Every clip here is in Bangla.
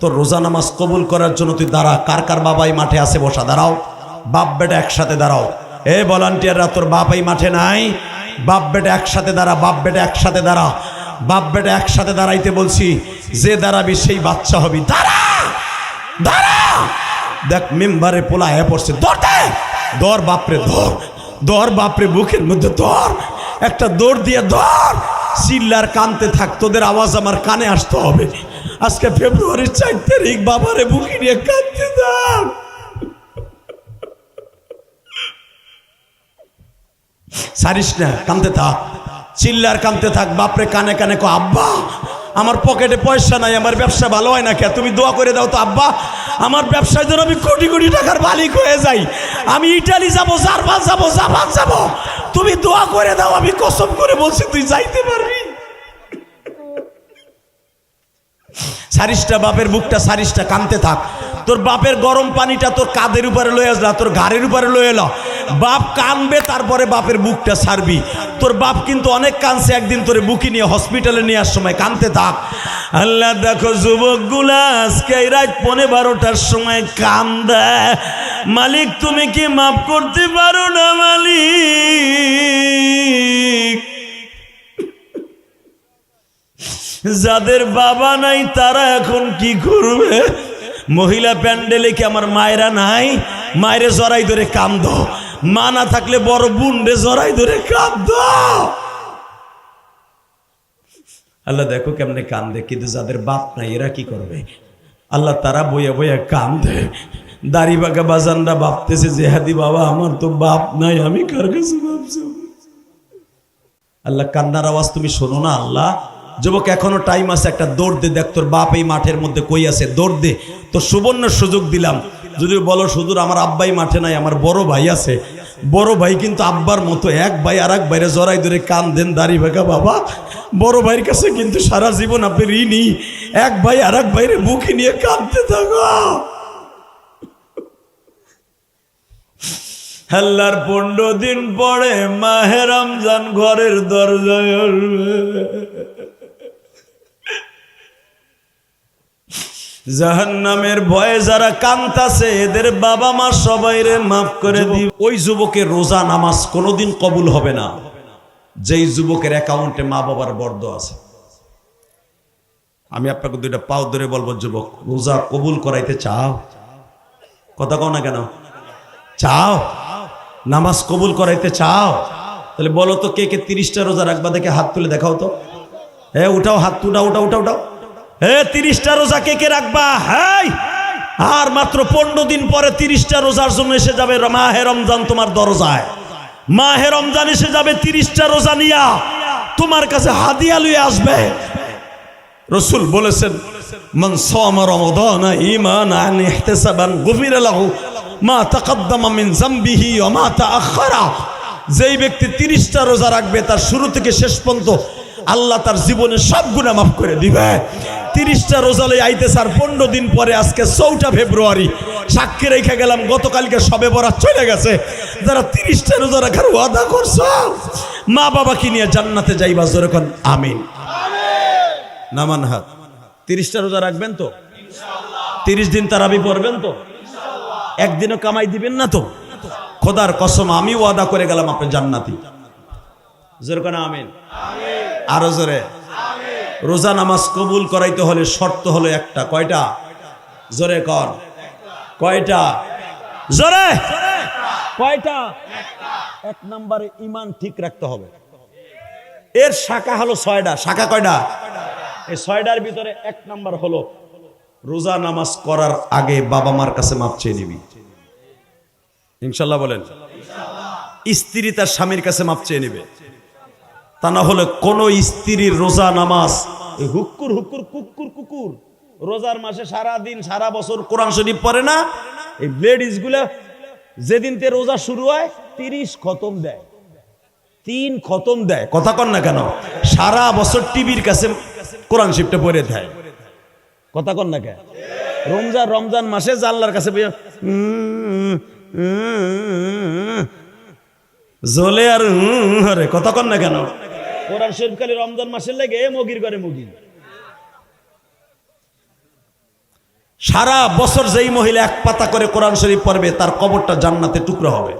তোর রোজা নামাজ কবুল করার জন্য তুই দাঁড়া। কার কার বাবাই মাঠে আছে বসা, দাঁড়াও। বাপ বেটা একসাথে দাঁড়াও। এ ভলান্টিয়াররা তোর বাপাই মাঠে নাই? বাপ বেটা একসাথে দাঁড়া, বাপ বেটা একসাথে দাঁড়া। বাপ বেটা একসাথে দাঁড়াইতে বলছি, যে দাঁড়াবি সেই বাচ্চা হবি। দাঁড়া! দাঁড়া! দেখ, মেম্বারে পোলা হয়ে পড়ছে। দৌড় দে! দর বাপরে, ধর। দর বাপরে, বুকের মধ্যে ধর। একটা দৌড় দিয়ে ধর। চিল্লার কানতে থাক, তোদের আওয়াজ আমার কানে আসতে হবে। আজকে ফেব্রুয়ারির চার তারিখ, বাবারে বুকে নিয়ে কাঁদতে থাক সারিস না কানতে থাক। চিল্লার কানতে থাক, বাপরে কানে কানে কো, আব্বা, আমার পকেটে পয়সা নাই, আমার ব্যবসা ভালো হয় না কে? তুমি দোয়া করে দাও তো, আব্বা, আমার ব্যবসায় জন্য আমি কোটি কোটি টাকার মালিক হয়ে যাই। আমি ইটালি যাব, জার্মান যাব, জাপান যাব। তুমি দোয়া করে দাও, আমি কসম করে বলছি, তুই যাইতে পারবি সারিসটা বাপের বুকটা সারিসটা কানতে থাক। তোর বাপের গরম পানিটা তোর কাদের উপরে লয়ে আসলা, তোর ঘাড়ের উপরে লয়ে এলো। বাপ কানবে, তারপরে বাপের বুকটা সারবি। তোর বাপ কিন্তু অনেক কানছে একদিন তোরে বুকি নিয়ে হসপিটালে নেওয়ার সময়, কানতে থাক। আল্লাহ দেখো, যুবকগুলা আজকে রাত পনে বারোটার সময় কান দেয় মালিক, তুমি কি মাফ করতে পারো না মালিক? যাদের বাবা নাই, তারা এখন কি করবে? মহিলা প্যান্ডেলে কি আমার মায়েরা নাই? মায়েরে জড়াই ধরে কান্দ। মা না থাকলে বড় বুনরে জড়াই ধরে কান্দ আল্লাহ দেখো কেমনে কান্দে, কিন্তু যাদের বাপ নাই, এরা কি করবে? আল্লাহ তারা বইয়া বইয়া কান্দে। দাড়ি বাগা বাজানরা ভাবতেছে যে হাদি বাবা, আমার তো বাপ নাই, আমি কার কাছে আল্লাহ কান্নার আওয়াজ তুমি শোনো না, আল্লাহ। যুবক, এখনও টাইম আছে, একটা দৌড় দে, দেখ তোর বাপ এই মাঠের মধ্যে কই আছে, দৌড় দে। তোর সুবর্ণ সুযোগ দিলাম। যদি বলো, সুদূর আমার আব্বাই মাঠে নাই, আমার বড় ভাই আছে। বড় ভাই কিন্তু আব্বার মতো, এক ভাই আর এক বাইরে জড়াই ধরে কান দেন দাড়ি ভেগা বাবা। বড় ভাইয়ের কাছে কিন্তু সারা জীবন আপনি ঋণী। এক ভাই আর এক ভাইরে বুকে নিয়ে কাঁদতে থাকো। আল্লাহর পনেরো দিন পরে মাহে রমজান ঘরের দরজায় জাহান্নামের ভয়ে যারা কান্তাছে এদের বাবা মা সবাই রে মাফ করে দিব। ওই যুবকের রোজা নামাজ কোনোদিন কবুল হবে না। যেই যুবকের অ্যাকাউন্টে মা বাবার বর্দ আছে। আমি আপনাকে দুইটা পাও ধরে বলব যুবক রোজা কবুল করাইতে চাও? কথা কও না কেন? চাও? নামাজ কবুল করাইতে চাও? তাহলে বলো তো কে কে তিরিশটা রোজা রাখবা দেখে হাত তুলে দেখাও তো। হ্যাঁ উঠাও হাত উঠাও উঠাও উঠাও উঠাও। হে তিরিশটা রোজা কে কে রাখবা? হ্যাঁ আর মাত্র পনেরো দিন পরে তিরিশটা রোজার জন্য এসে যাবে মাহে রমজান তোমার দরজায়। মাহে রমজান এসে যাবে তিরিশটা রোজা নিয়া। তোমার কাছে হাদিয়া লুয়ে আসবে। রসুল বলেছেন, মান সামা রমাদান ঈমানান ইহতিসাবান গুফিরা লাহু মা তাকাদ্দামা মিন যামবিহি ওয়া মা তাআখারা যেই ব্যক্তি 30টা রোজা রাখবে, তার শুরু থেকে শেষ পর্যন্ত আল্লাহ তার জীবনের সব গুনাহ মাফ করে দিবে। 30টা রোজা লই আইতে স্যার 15 দিন পরে আজকে 4টা ফেব্রুয়ারি। সাক্ষী রেখে গেলাম, গতকালকে সবে বরাত চলে গেছে। যারা 30টা রোজা রাখার ওয়াদা করছ, মা বাবাকে নিয়ে জান্নাতে যাইবা জোরে কোন, আমিন। নামান হাত। তিরিশটা রোজা রাখবেন তো? তিরিশ দিন তারাবি পড়বেন তো? একদিনও কামাই দিবেন না তো? খোদার কসম, আমি ওয়াদা করে গেলাম আপনি জান্নাতি। জোর কেন, আমিন। আরও জোরে। রোজা নামাজ কবুল করাইতে হলে শর্ত হলো একটা। কয়টা? জোরে কর। কয়টা? জোরে! কয়টা? এক নম্বরে ইমান ঠিক রাখতে হবে। এর শাখা হলো ছয়টা। শাখা কয়টা? এই ছয়টার ভিতরে এক নাম্বার হলো রোজা নামাজ করার আগে বাবা মার কাছে মাপ চেয়ে নিবি। ইনশাল্লাহ বলেন। স্ত্রী তার স্বামীর কাছে মাপ চেয়ে নিবে। তা না হলে কোন স্ত্রীর রোজা নামাজ এই হুক্কুর হুক্কুর কুকুর কুকুর রোজার মাসে সারা দিন সারা বছর কোরআন শরীফ পড়ে না এই লেডিসগুলা যেদিন তে রোজা শুরু হয় তিরিশ খতম দেয় তিন খতম দেয় কথা কন না কেন সারা বছর টিভির কাছে কোরআন শিফটে পড়ে দেয় কথা কন না কেন রমজান রমজান মাসে জানলার কাছে জলে আর কথা কন না কেন কোরআন শরীফ খালি রমজান মাসের লেগে মগির করে মুগি। সারা বছর যেই মহিলা এক পাতা করে কোরআন শরীফ পড়বে, তার কবরটা জান্নাতে টুকরো হবে।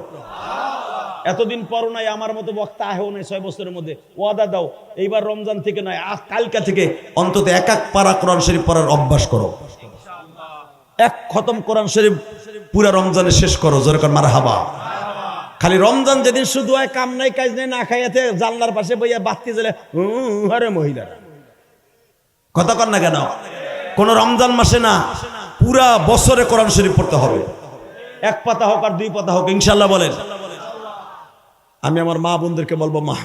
এতদিন পর নাই, আমার মতো বক্তা আহেও নাই ছয় বছরের মধ্যে। ওয়াদা দাও, এইবার রমজান থেকে নয়, আজ কালকা থেকে অন্তত এক এক পারা কোরআন শরীফ পড়ার অভ্যাস করো। এক খতম কোরআন শরীফ পুরা রমজানে শেষ করো যেরকম মার হাবা খালি রমজান যেদিন শুধু হয়, কাম নাই, কাজ নেই, না খাইয়াতে জানলার পাশে বইয়া বাতি জ্বলে আরে মহিলারা। কথা কর না কেন? কোন রমজান মাসে না পুরা বছরে কোরআন শরীফ পড়তে হবে। এক পাতা হোক আর দুই পাতা হোক ইনশাল্লাহ বলেন। আমি আমার মা বোনদেরকে বলব, মা,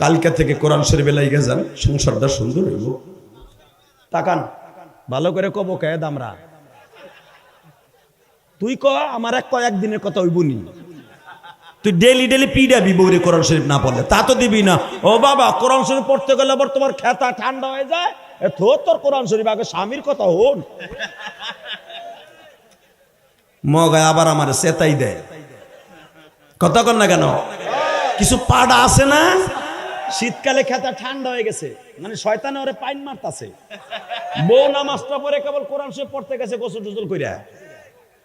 কালকে থেকে কোরআন শরীফে লাইগে যান, সংসারটা সুন্দর হইব। তাকান, ভালো করে কব কে দামরা? তুই ক, আমার এক কয়েক কথা হইব নি তুই ডেলি ডেলি পিডাবি বৌরে কোরআন শরীফ না পড়লে, তা তো দিবি না। ও বাবা, কোরআন শরীফ পড়তে গেলে আবার তোমার খেতা ঠান্ডা হয়ে যায়? থো তোর কোরআন শরীফ, আগে স্বামীর কথা হন মগায় আবার আমার চেতাই দেয়। কথা কর না কেন? কিছু পাড়া আছে না? শীতকালে খেতা ঠান্ডা হয়ে গেছে। মানে শয়তানে ওরে পাইন মারতাছে। বউ নামাজটা পরে কেবল কোরআন শরীফ পড়তে গেছে গোসল টোসল কইরা।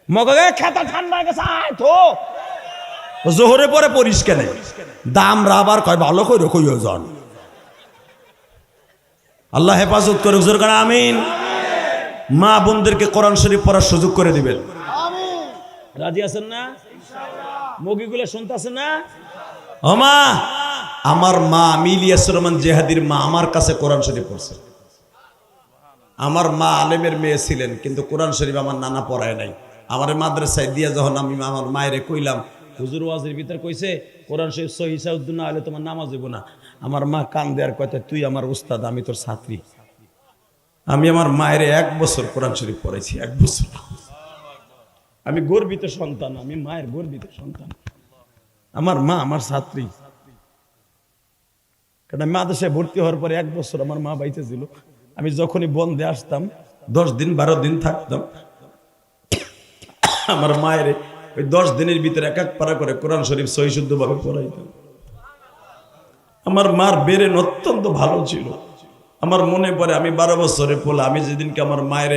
মগায় খেতা ঠান্ডা হয়ে গেছে, আয়, থো। জোহরে পরে পরিস কেনে? দাম রাবার কয়, ভালো কইরো, কইও জন। আল্লাহ হেফাজত করে হুজুর কারণ আমিন। মা বোনদেরকে কোরআন শরীফ পড়ার সুযোগ করে দিবেন। রাজি আছেন না? মগিগুলো শুনতেছেন না? মা, আমার মা আমি ইলিয়াস রহমান জেহাদির মা আমার কাছে কোরআন শরীফ পড়ছে। আমার মা আলেমের মেয়ে ছিলেন, কিন্তু কোরআন শরীফ আমার নানা পড়ায় নাই। আমার মাদ্রাসায় দিয়া যখন আমি আমার মায়েরে কইলাম হুজুর ওয়াজের ভিতর কইছে, কোরআন শরীফ সহি সাউদ্দিন না তোমার নামাজ হইব না। আমার মা কান দেওয়ার কথা তুই আমার উস্তাদ, আমি তোর ছাত্রী। আমি আমার মায়ের এক বছর কোরআন শরীফ পড়েছি এক বছর। আমি গর্বিত সন্তান, আমি মায়ের গর্বিত সন্তান। আমার মা আমার ছাত্রী। কারণ আমি মাদ্রাসায় ভর্তি হওয়ার পরে এক বছর আমার মা বাইতে ছিল। আমি যখনই বন্ধে আসতাম, দশ দিন, বারো দিন থাকতাম। আমার মায়ের ওই দশ দিনের ভিতরে এক এক পারা করে কোরআন শরীফ সহিশুদ্ধ ভাবে পড়াইতাম আমার মার বেরেন অত্যন্ত ভালো ছিল। আমার মনে পড়ে আমি বারো বছরে পোলা, আমি যেদিনকে আমার মায়ের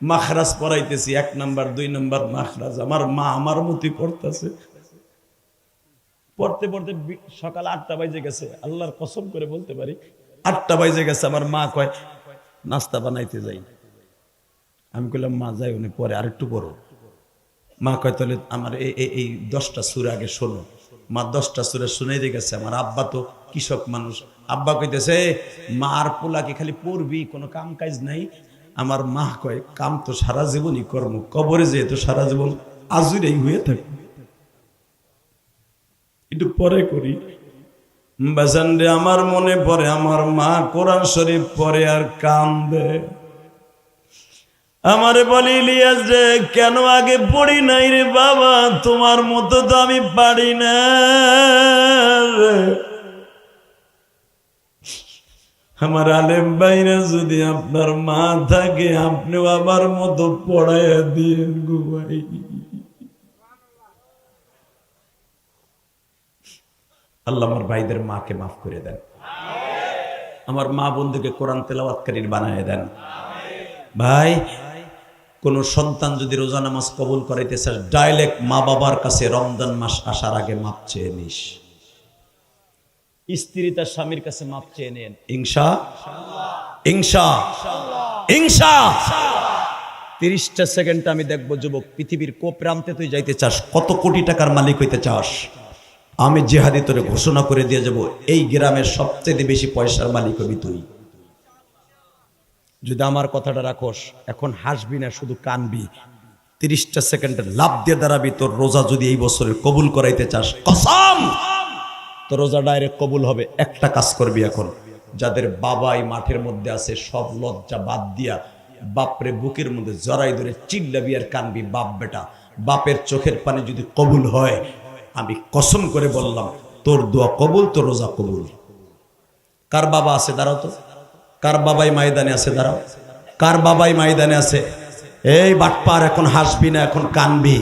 মাখরাজ পড়াইতেছি, এক নাম্বার, দুই নাম্বার মাখরাজ। আমার মা আমার মতোই পড়তেছে। পড়তে পড়তে সকাল আটটা বাজে গেছে, আল্লাহর কসম করে বলতে পারি, আটটা বাজে গেছে, আমার মা কয়, নাস্তা বানাইতে যাই। আমি কইলাম, মা যাই উনি পরে আরেকটু পড়ো মা কয়, তাহলে আমার এই দশটা সুর আগে শোনো। মা দশটা সুরে শুনেই দিয়ে গেছে আমার আব্বা তো কৃষক মানুষ। আব্বা কইতেছে মা আর পোলাকে খালি পড়বি, কোনো কাম কাজ নাই। আমার মা কয়, কাম তো সারা জীবনই কর্ম, কবরে যেহেতু সারা জীবন আজুরেই হয়ে থাকে একটু পরে করি। বাসান রে, আমার মনে পড়ে, আমার মা কোরআন শরীফ পরে আর কান্দে। আমারে বলি, ইলিয়াস রে, কেন আগে পড়ি নাই রে বাবা? তোমার মতো তো আমি পারি না। আমার আলেম বাইরে যদি আপনার মা থাকে, আপনিও আমার মতো পড়াইয়া দিয়েন গো ভাই। আল্লাহ আমার ভাইদের মাকে মাফ করে দেন। আমার মা বন্ধুকে কোরআন তেলাওয়াতকারীর বানায় দেন। ভাই কোন সন্তান যদি রোজা নামাজ কবুল করাইতে চাস ডাইরেক্ট মা বাবার কাছে রমজান মাস আসার আগে মাপ চেয়ে নিস। স্ত্রী তার স্বামীর কাছে মাপ চেয়ে নেন। ইংসা ইংসা ইংসা তিরিশটা সেকেন্ড আমি দেখব যুবক পৃথিবীর কো প্রান্তে তুই যাইতে চাস কত কোটি টাকার মালিক হইতে চাস? আমি জেহাদি তোরে ঘোষণা করে দিয়ে যাব এই গ্রামের সবচেয়ে বেশি পয়সার মালিক হবি তুই। যদি আমার কথাটা রাখোস, এখন হাসবি না, শুধু কানবি। তিরিশটা সেকেন্ডে লাভ দিয়ে দাঁড়াবি, তোর রোজা যদি এই বছরে কবুল করাইতে চাস। কসম! তোর রোজা ডাইরেক্ট কবুল হবে, একটা কাজ করবি এখন। যাদের বাবা এই মাঠের মধ্যে আছে, সব লজ্জা বাদ দিয়া বাপরে বুকের মধ্যে জড়াই ধরে চিল্লাবি আর কানবি, বাপ বেটা, বাপের চোখের পানি যদি কবুল হয়, আমি কসম করে বললাম, তোর দোয়া কবুল, তোর রোজা কবুল। কার বাবা আছে, দাঁড়াও তো। কার বাবাই ময়দানে আছে, দাঁড়াও। কার বাবাই ময়দানে আছে? এই বাটপার এখন হাসবি না, এখন কানবি।